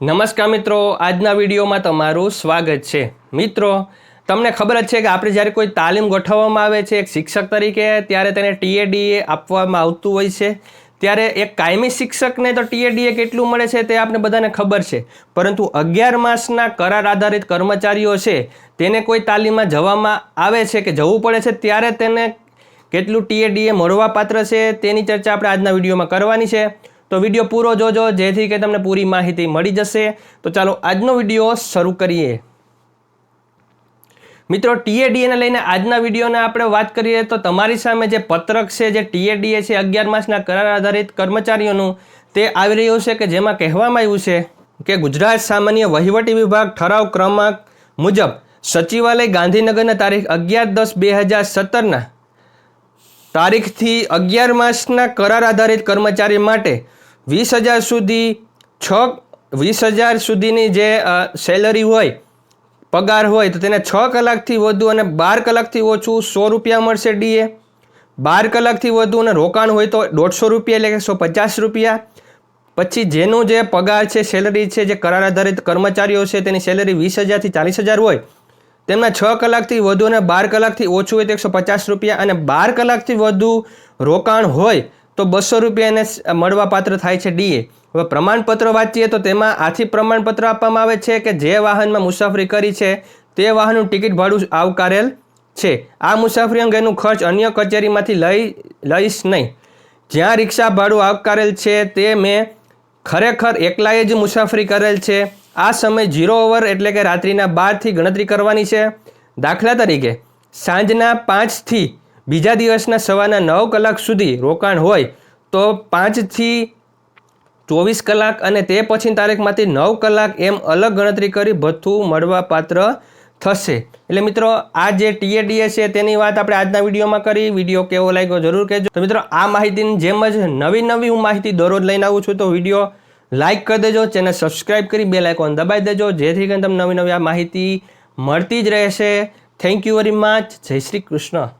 નમસ્કાર મિત્રો, આજના વિડીયોમાં તમારું સ્વાગત છે. મિત્રો, તમને ખબર જ છે કે આપણે જ્યારે કોઈ તાલીમ ગોઠવવામાં આવે છે, એક શિક્ષક તરીકે, ત્યારે તેને ટીએડીએ આપવામાં આવતું હોય છે. ત્યારે એક કાયમી શિક્ષકને તો ટીએડીએ કેટલું મળે છે તે આપણે બધાને ખબર છે. પરંતુ અગિયાર માસના કરાર આધારિત કર્મચારીઓ છે, તેને કોઈ તાલીમમાં જવામાં આવે છે કે જવું પડે છે, ત્યારે તેને કેટલું ટીએડીએ મળવાપાત્ર છે, તેની ચર્ચા આપણે આજના વિડીયોમાં કરવાની છે. તો વીડિયો પૂરો જોજો, જેથી કે તમને પૂરી માહિતી મળી જશે. તો ચાલો આજનો વીડિયો શરૂ કરીએ. મિત્રો, ટીએડીએને લઈને આજના વિડીયોને આપણે વાત કરીએ તો તમારી સામે જે પત્રક છે, જે ટીએડીએ છે, અગિયાર માસના કરાર આધારિત કર્મચારીઓનું, તે આવી રહ્યું છે કે જેમાં કહેવામાં આવ્યું છે કે ગુજરાત સામાન્ય વહીવટી વિભાગ ઠરાવ ક્રમાંક મુજબ સચિવાલય ગાંધીનગરના તારીખ અગિયાર દસ બે હજાર સત્તરના તારીખથી અગિયાર માસના કરાર આધારિત કર્મચારી માટે વીસ હજાર સુધી છ, વીસ હજાર સુધીની જે સેલરી હોય, પગાર હોય, તો તેને છ કલાકથી વધુ અને બાર કલાકથી ઓછું સો રૂપિયા મળશે ડીએ બાર કલાકથી વધુ અને રોકાણ હોય તો દોઢસો રૂપિયા એટલે કે સો પચાસ રૂપિયા. પછી જેનું જે પગાર છે સેલરી છે, જે કરાર આધારિત કર્મચારીઓ છે, તેની સેલરી વીસ હજારથી ચાલીસ હજાર હોય, તેમના છ કલાકથી વધુ અને બાર કલાકથી ઓછું હોય તો એકસો પચાસ રૂપિયા. અને બાર કલાકથી વધુ રોકાણ હોય તો બસો રૂપિયા એને મળવાપાત્ર થાય છે ડીએ. હવે પ્રમાણપત્ર વાંચીએ તો તેમાં આથી પ્રમાણપત્ર આપવામાં આવે છે કે જે વાહનમાં મુસાફરી કરી છે, તે વાહનનું ટિકિટ ભાડું આવકારેલ છે. આ મુસાફરી અંગેનું ખર્ચ અન્ય કચેરીમાંથી લઈ, લઈશ નહીં. જ્યાં રિક્ષા ભાડું આવકારેલ છે, તે મેં ખરેખર એકલાએ જ મુસાફરી કરેલ છે. આ સમય ઝીરો ઓવર એટલે કે રાત્રિના બારથી ગણતરી કરવાની છે. દાખલા તરીકે, સાંજના પાંચથી બીજા દિવસના સવારના નવ કલાક સુધી રોકાણ હોય તો પાંચથી ચોવીસ કલાક અને તે પછીની તારીખમાંથી નવ કલાક એમ અલગ ગણતરી કરી ભથ્થું મળવાપાત્ર થશે. એટલે મિત્રો, આ જે ટીએડીએ છે તેની વાત આપણે આજના વિડીયોમાં કરી. વીડિયો કેવો લાગ્યો જરૂર કહેજો. તો મિત્રો, આ માહિતીની જેમ જ નવી નવી હું માહિતી દરરોજ લઈને આવું છું, તો વીડિયો લાઇક કરી દેજો, ચેનલ સબસ્ક્રાઇબ કરી બે લાઇકોન દબાવી દેજો, જેથી કરીને તમને નવી નવી આ માહિતી મળતી જ રહેશે. Thank you very much. જય શ્રી કૃષ્ણ.